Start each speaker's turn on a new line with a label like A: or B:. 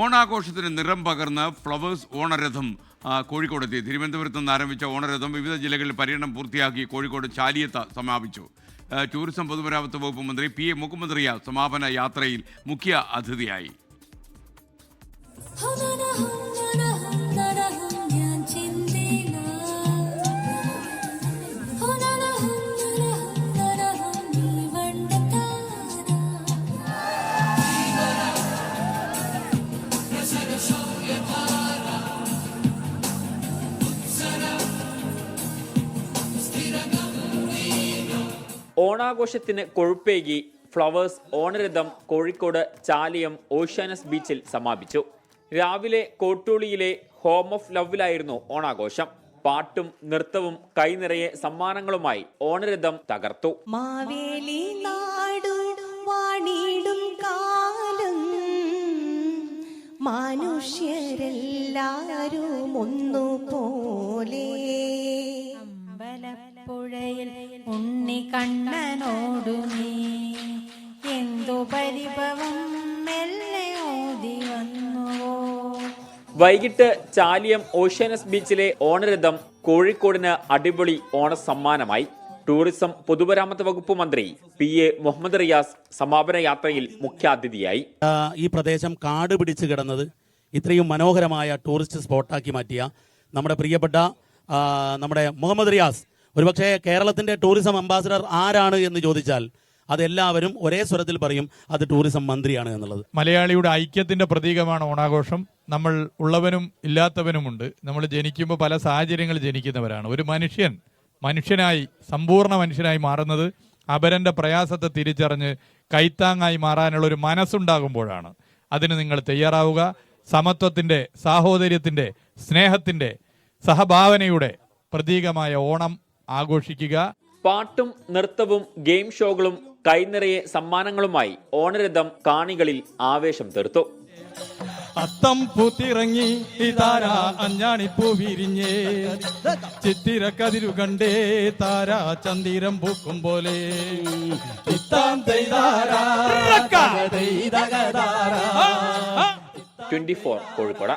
A: ഓണാഘോഷത്തിന് നിറം പകർന്ന് ഫ്ലവേഴ്സ് ഓണരഥം കോഴിക്കോട് കോഴിക്കോടെത്തി. തിരുവനന്തപുരത്ത് നിന്ന് ആരംഭിച്ച ഓണരഥം വിവിധ ജില്ലകളിൽ പര്യടനം പൂർത്തിയാക്കി കോഴിക്കോട് ചാലിയത്ത സമാപിച്ചു. ടൂറിസം പൊതുമരാമത്ത് വകുപ്പ് മന്ത്രി പി എ മുഖ്യമന്ത്രിയ സമാപന യാത്രയിൽ മുഖ്യ അതിഥിയായി.
B: ഓണാഘോഷത്തിന് കൊഴുപ്പേകി ഫ്ലവേഴ്സ് ഓണരഥം കോഴിക്കോട് ചാലിയം ഓഷ്യാനസ് ബീച്ചിൽ സമാപിച്ചു. രാവിലെ കോട്ടൂളിയിലെ ഹോം ഓഫ് ലവിലായിരുന്നു ഓണാഘോഷം. പാട്ടും നൃത്തവും കൈനിറയെ സമ്മാനങ്ങളുമായി ഓണരഥം തകർത്തു.
C: മാവേലി നാടു വാണിടും കാലം. മനുഷ്യരെല്ലാരും ഒന്നുപോലെ.
D: അമ്പലപ്പുഴയിൽ ഉണ്ണി കണ്ണനോടു നീ. എന്തു പരിഭവം മെല്ലെ ഓതി വന്നുവോ?
B: വൈകിട്ട് ചാലിയം ഓഷ്യാനസ് ബീച്ചിലെ ഓണരഥം കോഴിക്കോടിന് അടിപൊളി ഓണസമ്മാനമായി ടൂറിസം പൊതുമരാമത്ത് വകുപ്പ് മന്ത്രി പി എ മുഹമ്മദ് റിയാസ് സമാപന യാത്രയിൽ മുഖ്യാതിഥിയായി
E: ഈ പ്രദേശം കാട് പിടിച്ചു കിടന്നത് ഇത്രയും മനോഹരമായ ടൂറിസ്റ്റ് സ്പോട്ടാക്കി മാറ്റിയ നമ്മുടെ പ്രിയപ്പെട്ട നമ്മുടെ മുഹമ്മദ് റിയാസ് ഒരുപക്ഷെ കേരളത്തിന്റെ ടൂറിസം അംബാസിഡർ ആരാണ് എന്ന് ചോദിച്ചാൽ അതെല്ലാവരും ഒരേ സ്വരത്തിൽ പറയും അത് ടൂറിസം മന്ത്രിയാണ് എന്നുള്ളത്.
F: മലയാളിയുടെ ഐക്യത്തിന്റെ പ്രതീകമാണ് ഓണാഘോഷം. നമ്മൾ ഉള്ളവനും ഇല്ലാത്തവനുമുണ്ട്. നമ്മൾ ജനിക്കുമ്പോൾ പല സാഹചര്യങ്ങൾ ജനിക്കുന്നവരാണ്. ഒരു മനുഷ്യൻ മനുഷ്യനായി സമ്പൂർണ മനുഷ്യനായി മാറുന്നത് അപരന്റെ പ്രയാസത്തെ തിരിച്ചറിഞ്ഞ് കൈത്താങ്ങായി മാറാനുള്ള ഒരു മനസ്സുണ്ടാകുമ്പോഴാണ്. അതിന് നിങ്ങൾ തയ്യാറാവുക. സമത്വത്തിന്റെ സാഹോദര്യത്തിന്റെ സ്നേഹത്തിന്റെ സഹഭാവനയുടെ പ്രതീകമായ ഓണം ആഘോഷിക്കുക.
B: പാട്ടും നൃത്തവും ഗെയിം ഷോകളും കൈനിറയെ സമ്മാനങ്ങളുമായി ഓണരഥം കാണികളിൽ ആവേശം തീർത്തു.
F: അത്തം പൂത്തിറങ്ങി താര അഞ്ഞാണിപ്പൂ വിരിഞ്ഞേ. ചിത്തിര കതിരു കണ്ടേ താര ചന്ദിരം പൂക്കും പോലെ.
B: Twenty four Kozhikode.